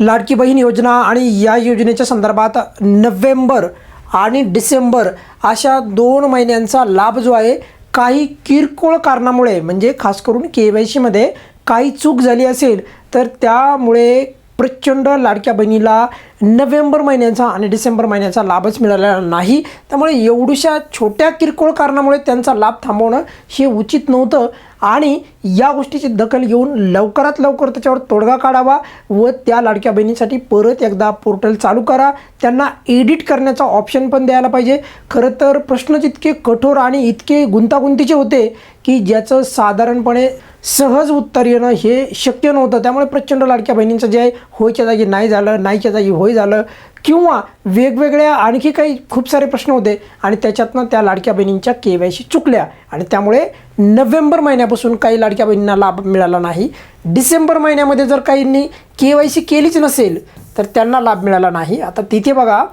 लाडकी बहीण योजना आणि या योजनेच्या संदर्भात नोव्हेंबर आणि डिसेंबर अशा दोन महिन्यांचा लाभ जो आहे काही किरकोळ कारणामुळे म्हणजे खास करून के वाय सीमध्ये काही चूक झाली असेल तर त्यामुळे प्रचंड लाडक्या बहिणीला नोव्हेंबर महिन्याचा आणि डिसेंबर महिन्याचा लाभच मिळालेला नाही. त्यामुळे एवढ्याशा छोट्या किरकोळ कारणामुळे त्यांचा लाभ थांबवणं हे उचित नव्हतं. आणि या गोष्टीची दखल घेऊन लवकरात लवकर त्याच्यावर तोडगा काढावा व त्या लाडक्या बहिणीसाठी परत एकदा पोर्टल चालू करा. त्यांना एडिट करण्याचा ऑप्शन पण द्यायला पाहिजे. खरं तर प्रश्न इतके कठोर आणि इतके गुंतागुंतीचे होते की ज्याचं साधारणपणे सहज उत्तर येणं हे शक्य नव्हतं. त्यामुळे प्रचंड लाडक्या बहिणींचं जे आहे होयच्या जागी नाही झालं नाहीच्या जागी होय झालं किंवा वेगवेगळ्या आणखी काही खूप सारे प्रश्न होते आणि त्याच्यातनं त्या लाडक्या बहिणींच्या के वाय सी चुकल्या. आणि त्यामुळे नोव्हेंबर महिन्यापासून काही लाडक्या बहिणींना लाभ मिळाला नाही. डिसेंबर महिन्यामध्ये जर काहींनी के वाय सी केलीच नसेल तर त्यांना लाभ मिळाला नाही. आता तिथे बघा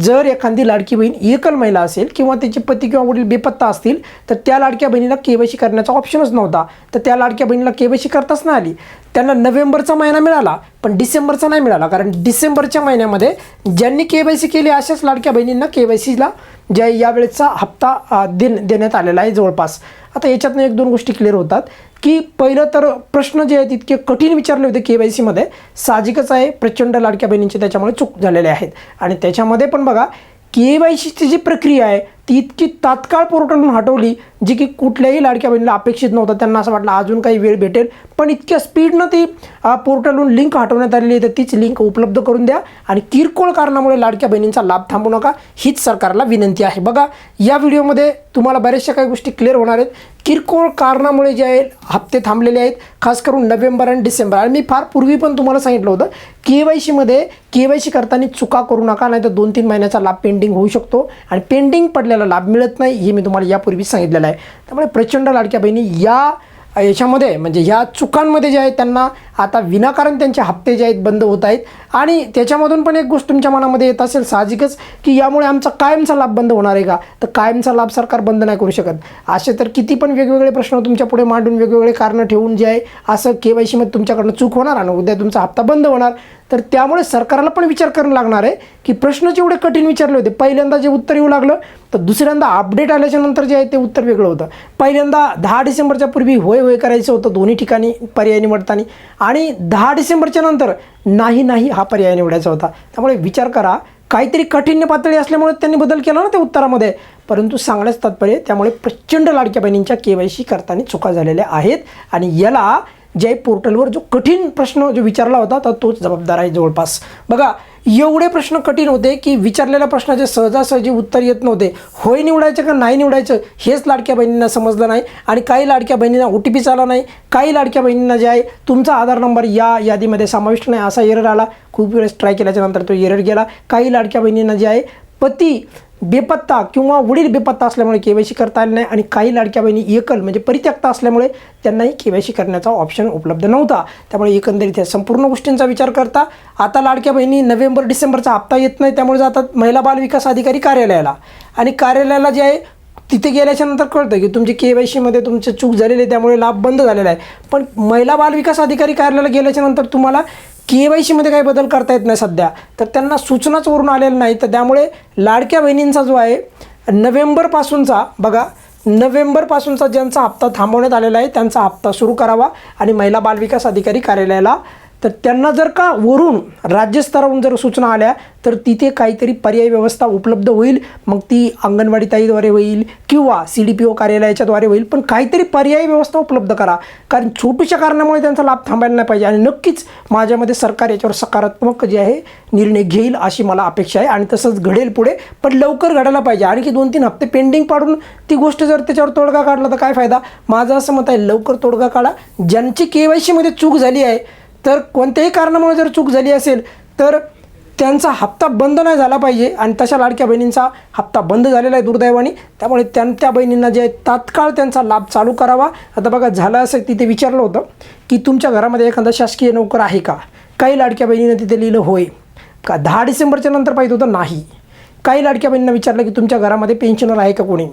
जर एखादी लाडकी बहीण एकल महिला असेल किंवा त्याचे पती किंवा वडील बेपत्ता असतील तर त्या लाडक्या बहिणीला के वाय सी करण्याचा ऑप्शनच नव्हता. तर त्या लाडक्या बहिणीला के वाय सी करताच नाही आली. त्यांना नोव्हेंबरचा महिना मिळाला पण डिसेंबरचा नाही मिळाला. कारण डिसेंबरच्या महिन्यामध्ये ज्यांनी के वाय सी केली अशाच लाडक्या बहिणींना के वाय सीला ज्या यावेळेचा हप्ता अ, देन देण्यात आलेला आहे जवळपास. आता याच्यातनं एक दोन गोष्टी क्लिअर होतात की पहिलं तर प्रश्न जे आहेत इतके कठीण विचारले होते के वाय सीमध्ये साहजिकच आहे प्रचंड लाडक्या बहिणींचे त्याच्यामुळे चूक झालेले आहेत. आणि त्याच्यामध्ये पण बघा के वाय सीची जी प्रक्रिया आहे ती इतकी तात्काळ पोर्टलहून हटवली जी की कुठल्याही लाडक्या बहिणीला अपेक्षित नव्हतं. त्यांना असं वाटलं अजून काही वेळ भेटेल. पण इतक्या स्पीडनं ती पोर्टलहून लिंक हटवण्यात आलेली आहे तर तीच लिंक उपलब्ध करून द्या. आणि किरकोळ कारणामुळे लाडक्या बहिणींचा लाभ थांबू नका हीच सरकारला विनंती आहे. बघा या व्हिडिओमध्ये तुम्हाला बऱ्याचशा काही गोष्टी क्लिअर होणार आहेत. किरकोळ कारणामुळे जे आहे हप्ते थांबलेले आहेत खास करून नोव्हेंबर आणि डिसेंबर. आणि मी फार पूर्वी पण तुम्हाला सांगितलं होतं के वाय सीमध्ये के वाय सी करताना चुका करू नका नाही तर दोन तीन महिन्याचा लाभ पेंडिंग होऊ शकतो. आणि पेंडिंग पडलेला लाभ मिळत नाही हे मी तुम्हाला यापूर्वी सांगितलेलं आहे. त्यामुळे प्रचंड लाडक्या बहिणी या याच्यामध्ये म्हणजे ह्या चुकांमध्ये जे आहेत त्यांना आता विनाकारण त्यांचे हप्ते जे आहेत बंद होत आहेत. आणि त्याच्यामधून पण एक गोष्ट तुमच्या मनामध्ये येत असेल साहजिकच की यामुळे आमचा कायमचा लाभ बंद होणार आहे का? तर कायमचा लाभ सरकार बंद नाही करू शकत. असे तर किती पण वेगवेगळे प्रश्न तुमच्यापुढे मांडून वेगवेगळे कारणं ठेवून जे आहे असं के वाय सीमध्ये तुमच्याकडनं चूक होणार आणि उद्या तुमचा हप्ता बंद होणार. तर त्यामुळे सरकारला पण विचार करायला लागणार आहे की प्रश्न जेवढे कठीण विचारले होते. पहिल्यांदा जे उत्तर येऊ लागलं तर दुसऱ्यांदा अपडेट आल्याच्यानंतर जे आहे ते उत्तर वेगळं होतं. पहिल्यांदा दहा डिसेंबरच्या पूर्वी होय होय करायचं होतं दोन्ही ठिकाणी पर्याय निवडताना. आणि दहा डिसेंबरच्या नंतर नाही नाही हा पर्याय निवडायचा होता. त्यामुळे विचार करा. काहीतरी कठीण पातळी असल्यामुळे त्यांनी बदल केला ना त्या उत्तरामध्ये. परंतु सांगण्यास तात्पर्य त्यामुळे प्रचंड लाडक्या बहिणींच्या के वाय सी करताना चुका झालेल्या आहेत. आणि याला जे पोर्टलवर जो कठीण प्रश्न जो विचारला होता तर तोच जबाबदार आहे जवळपास. बघा एवढे प्रश्न कठीण होते की विचारलेल्या प्रश्नाचे सहजासहजी उत्तर येत नव्हते. होय निवडायचं का नाही निवडायचं हेच लाडक्या बहिणींना समजलं नाही आणि काही लाडक्या बहिणींना ओ टी पी आला नाही. काही लाडक्या बहिणींना जे आहे तुमचा आधार नंबर या यादीमध्ये समाविष्ट नाही असा एरर आला. खूप वेळेस ट्राय केल्याच्यानंतर तो एरर गेला. काही लाडक्या बहिणींना जे आहे पती बेपत्ता किंवा वडील बेपत्ता असल्यामुळे के वाय सी करता आले नाही आणि काही लाडक्या बहिणी एकल म्हणजे परित्यक्ता असल्यामुळे त्यांनाही के वाय सी करण्याचा ऑप्शन उपलब्ध नव्हता. त्यामुळे एकंदरीत या संपूर्ण गोष्टींचा विचार करता आता लाडक्या बहिणी नोव्हेंबर डिसेंबरचा हप्ता येत नाही त्यामुळे जातात महिला बाल विकास अधिकारी कार्यालयाला. आणि कार्यालयाला जे आहे तिथे गेल्याच्यानंतर कळतं की तुमची के वाय सीमध्ये तुमची चूक झालेली आहे त्यामुळे लाभ बंद झालेला आहे. पण महिला बाल विकास अधिकारी कार्यालयाला गेल्याच्यानंतर तुम्हाला के वाय सीमध्ये काही बदल करता येत नाही सध्या. तर त्यांना सूचनाच वरून आलेल्या नाही. तर त्यामुळे लाडक्या बहिणींचा जो आहे नोव्हेंबरपासूनचा बघा नोव्हेंबरपासूनचा ज्यांचा हप्ता थांबवण्यात आलेला आहे त्यांचा हप्ता सुरू करावा आणि महिला बालविकास अधिकारी कार्यालयाला तर त्यांना जर का वरून राज्यस्तरावरून जर सूचना आल्या तर तिथे काहीतरी पर्यायी व्यवस्था उपलब्ध होईल. मग ती अंगणवाडी ताईद्वारे होईल किंवा सी डी पी ओ कार्यालयाच्याद्वारे होईल. पण काहीतरी पर्यायी व्यवस्था उपलब्ध करा. कारण छोट्याशा कारणामुळे त्यांचा लाभ थांबायला नाही पाहिजे. आणि नक्कीच माझ्यामध्ये सरकार याच्यावर सकारात्मक जे आहे निर्णय घेईल अशी मला अपेक्षा आहे. आणि तसंच घडेल पुढे पण लवकर घडायला पाहिजे. आणखी दोन तीन हप्ते पेंडिंग पाडून ती गोष्ट जर त्याच्यावर तोडगा काढला तर काय फायदा? माझं असं मत आहे लवकर तोडगा काढा. ज्यांची के वाय सीमध्ये चूक झाली आहे तर कोणत्याही कारणामुळे जर चूक झाली असेल तर त्यांचा हप्ता बंद नाही झाला पाहिजे आणि तशा लाडक्या बहिणींचा हप्ता बंद झालेला आहे दुर्दैवाने. त्यामुळे त्या त्या बहिणींना जे आहे तात्काळ त्यांचा लाभ चालू करावा. आता बघा झालं असं तिथे विचारलं होतं की तुमच्या घरामध्ये एखादा शासकीय नोकर आहे का? काही लाडक्या बहिणीनं तिथे लिहिलं होय. का दहा डिसेंबरच्या नंतर पाहिजे होतं? नाही. काही लाडक्या बहिणींना विचारलं की तुमच्या घरामध्ये पेन्शनर आहे का कोणी?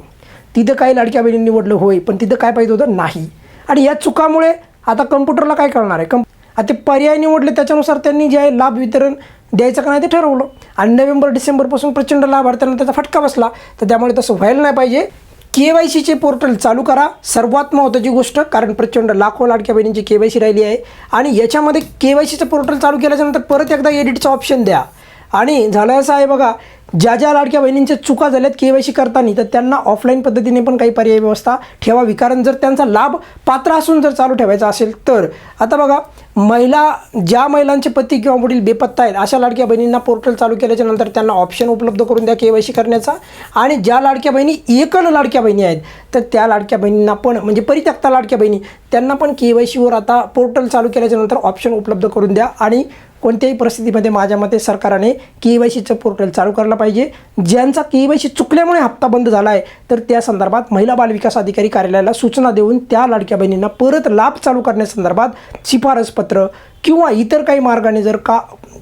तिथं काही लाडक्या बहिणींनी निवडलं होय. पण तिथं काय पाहिजे होतं? नाही. आणि या चुकामुळे आता कम्प्युटरला काय कळणार आहे? कम आता ते पर्याय निवडले त्याच्यानुसार त्यांनी जे आहे लाभ वितरण द्यायचं का नाही ते ठरवलं. आणि नोव्हेंबर डिसेंबरपासून प्रचंड लाभार्थ्यांना त्याचा फटका बसला. तर त्यामुळे तसं व्हायला नाही पाहिजे. के वाय सीचे पोर्टल चालू करा. सर्वात महत्त्वाची गोष्ट कारण प्रचंड लाखो लाडक्या बहिणींची के वाय सी राहिली आहे. आणि याच्यामध्ये के वाय सीचं पोर्टल चालू केल्याच्यानंतर परत एकदा एडिटचा ऑप्शन द्या. आणि झालं असं आहे बघा ज्या ज्या लाडक्या बहिणींच्या चुका झाल्यात के वाय सी करताना तर त्यांना ऑफलाईन पद्धतीने पण काही पर्याय व्यवस्था ठेवावी. कारण जर त्यांचा लाभ पात्र असून जर चालू ठेवायचा असेल तर. आता बघा महिला ज्या महिलांचे पती किंवा वडील बेपत्ता आहेत अशा लाडक्या बहिणींना पोर्टल चालू केल्याच्यानंतर त्यांना ऑप्शन उपलब्ध करून द्या के वाय सी करण्याचा. आणि ज्या लाडक्या बहिणी एकल लाडक्या बहिणी आहेत तर त्या लाडक्या बहिणींना पण म्हणजे परित्यक्ता लाडक्या बहिणी त्यांना पण के वाय सीवर आता पोर्टल चालू केल्याच्यानंतर ऑप्शन उपलब्ध करून द्या. आणि कोणत्याही परिस्थितीमध्ये माझ्या मते सरकारने के वाय सीचं पोर्टल चालू करायला पाहिजे. ज्यांचा के वाय सी चुकल्यामुळे हप्ता बंद झाला आहे तर त्या संदर्भात महिला बालविकास अधिकारी कार्यालयाला सूचना देऊन त्या लाडक्या बहिणींना परत लाभ चालू करण्यासंदर्भात शिफारसपत्र किंवा इतर काही मार्गाने जर का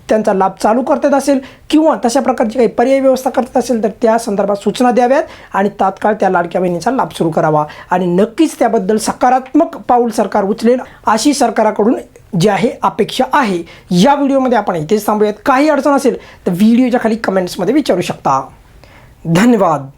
त्यांचा लाभ चालू करतात असेल किंवा तशा प्रकारची काही पर्यायी व्यवस्था करत असेल तर त्या संदर्भात सूचना द्याव्यात आणि तात्काळ त्या लाडक्या बहिणीचा लाभ सुरू करावा. आणि नक्कीच त्याबद्दल सकारात्मक पाऊल सरकार उचलेल अशी सरकाराकडून जी आहे अपेक्षा आहे. या व्हिडिओमध्ये आपण इथेच थांबूयात. काही अडचण असेल तर व्हिडिओच्या खाली कमेंट्समध्ये विचारू शकता. धन्यवाद.